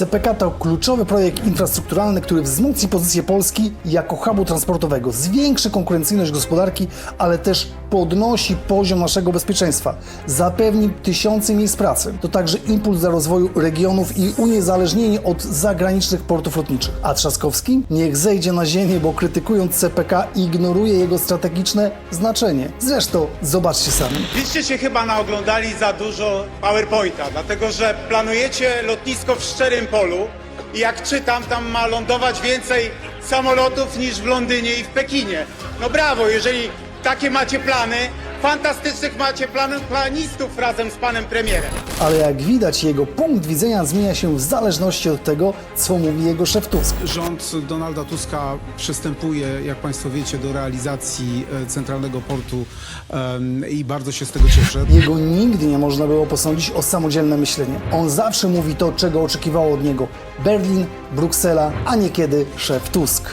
CPK to kluczowy projekt infrastrukturalny, który wzmocni pozycję Polski jako hubu transportowego, zwiększy konkurencyjność gospodarki, ale też podnosi poziom naszego bezpieczeństwa, zapewni tysiące miejsc pracy. To także impuls dla rozwoju regionów i uniezależnienie od zagranicznych portów lotniczych. A Trzaskowski niech zejdzie na ziemię, bo krytykując CPK ignoruje jego strategiczne znaczenie. Zresztą zobaczcie sami. Wiecie się chyba naoglądali za dużo PowerPointa, dlatego że planujecie lotnisko w szczerym polu i jak czytam, tam ma lądować więcej samolotów niż w Londynie i w Pekinie. No brawo, jeżeli takie macie plany, fantastycznych macie plan, planistów razem z panem premierem. Ale jak widać, jego punkt widzenia zmienia się w zależności od tego, co mówi jego szef Tusk. Rząd Donalda Tuska przystępuje, jak Państwo wiecie, do realizacji e, centralnego portu em, i bardzo się z tego cieszę. Jego nigdy nie można było posądzić o samodzielne myślenie. On zawsze mówi to, czego oczekiwało od niego Berlin, Bruksela, a niekiedy szef Tusk.